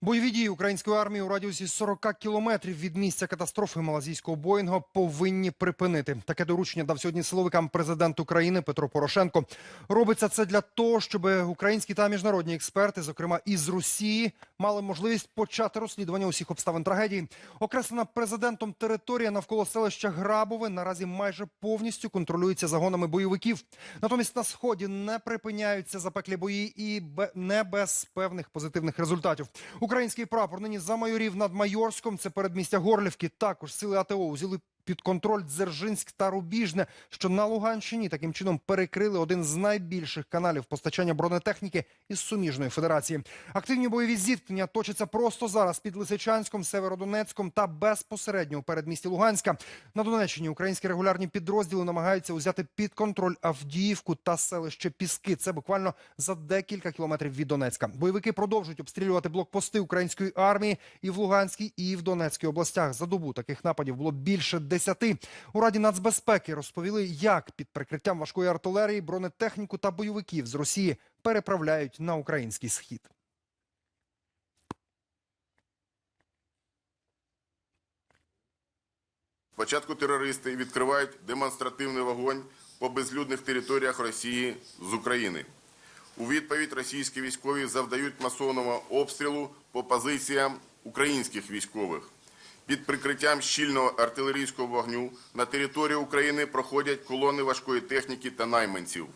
Бойові дії української армії у радіусі 40 кілометрів від місця катастрофи малазійського Боїнга повинні припинити. Таке доручення дав сьогодні силовикам президент України Петро Порошенко. Робиться це для того, щоб українські та міжнародні експерти, зокрема із Росії, мали можливість почати розслідування усіх обставин трагедії. Окреслена президентом територія навколо селища Грабове наразі майже повністю контролюється загонами бойовиків. Натомість на сході не припиняються запеклі бої і не без певних позитивних результатів. Український прапор нині замайорів над Майорськом. Це передмістя Горлівки. Також сили АТО узяли під контроль Дзержинськ та Рубіжне, що на Луганщині таким чином перекрили один з найбільших каналів постачання бронетехніки із суміжної федерації. Активні бойові зіткнення точаться просто зараз під Лисичанськом, Северодонецьком та безпосередньо у передмісті Луганська. На Донеччині українські регулярні підрозділи намагаються узяти під контроль Авдіївку та селище Піски. Це буквально за декілька кілометрів від Донецька. Бойовики продовжують обстрілювати блокпости української армії і в Луганській, і в Донецькій областях. За добу таких нападів було більше десяти. У Раді нацбезпеки розповіли, як під прикриттям важкої артилерії бронетехніку та бойовиків з Росії переправляють на український схід. Спочатку терористи відкривають демонстративний вогонь по безлюдних територіях Росії з України. У відповідь російські військові завдають масовного обстрілу по позиціям українських військових. Під прикриттям щільного артилерійського вогню на території України проходять колони важкої техніки та найманців.